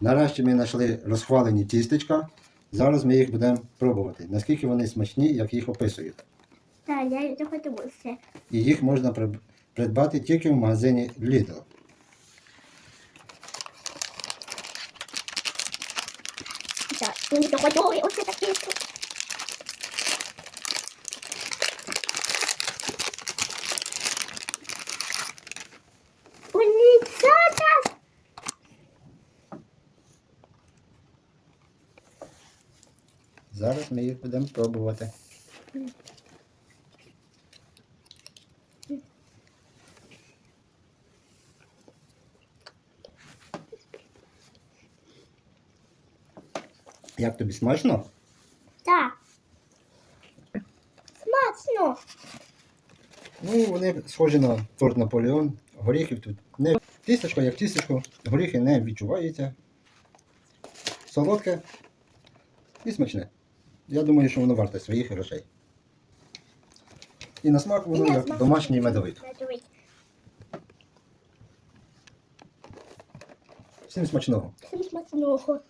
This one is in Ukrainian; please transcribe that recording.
Нарешті ми знайшли розхвалені тістечка. Зараз ми їх будемо пробувати. Наскільки вони смачні, як їх описують. Так, я захотілося. І їх можна придбати тільки в магазині Lidl. Так, мені захотілося оце таке. Зараз ми їх будемо пробувати. Як тобі смачно? Так. Смачно. Ну, вони схожі на торт Наполеон. Горіхів тут не тістечко, як тістечко, горіхи не відчуваються. Солодке і смачне. Я думаю, що воно варте своїх грошей. І на смак воно як домашній медовик. Медовик. Всім смачного. Всім смачного.